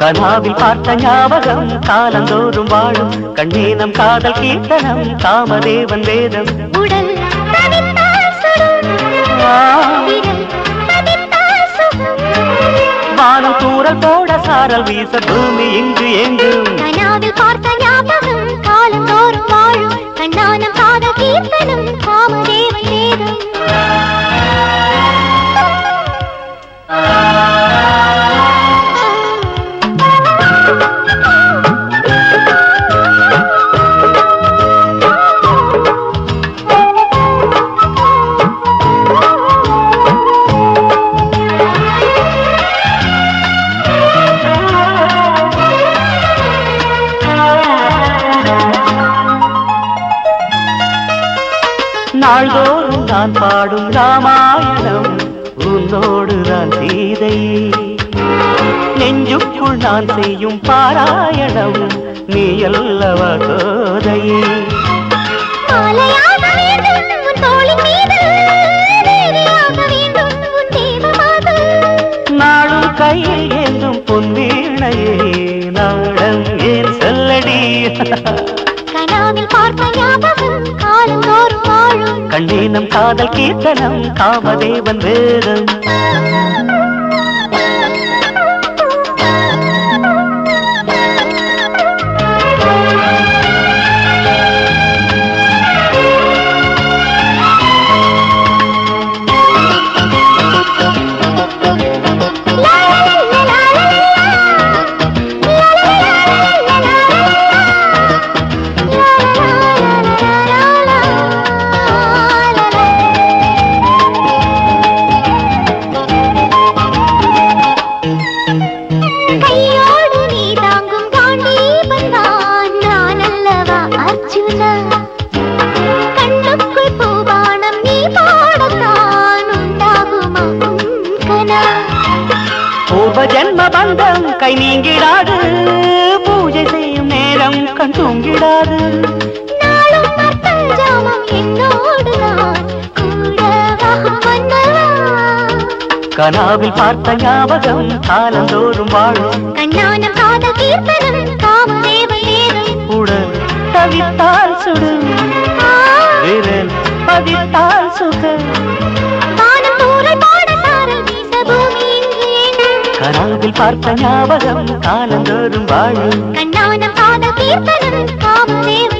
கனாவில் பார்த்த ஞாபகம் காலந்தோறும் வாழும். கண்ணீனம் காதல் கீர்த்தனம் காமதேவன் வேதம். உடல் வானம் தூரல் போட சாரல் வீச பூமி இங்கு எங்கும் நாள்தோறும் நான் பாடும் ராமாயணம். உன்னோடு நான் சீதை. நெஞ்சுக்குள் நான் செய்யும் பாராயணம். நீ அல்லவா கோதையே நாளும் கையில் ஏந்தும் பொன்வீணையே நாடம் ஏன் சொல்லடி. கனாவில் காலந்தோறும் வாழும் கண்ணீனம் காதல் கீர்த்தனம் காமதேவன் வேதம். ஜென்ம பந்தம் கை நீங்கிடாது பூஜை செய்யும் நேரம் கண் தூங்கிடாது. நாளும் என்னோடு நான் கனாவில் பார்த்த ஞாபகம் காலந்தோறும் வாழும். கண்ணானம் காதல் கீர்த்தனம் காமதேவன் வேதம் உடல் தவித்தால் சுடும் ஆ, விரல் பதித்தால் எங்கும். கனாவில் பார்த்த ஞாபகம் காலந்தோறும் வாழும். கண்ணானம் காதல் கீர்த்தனம் வேதம்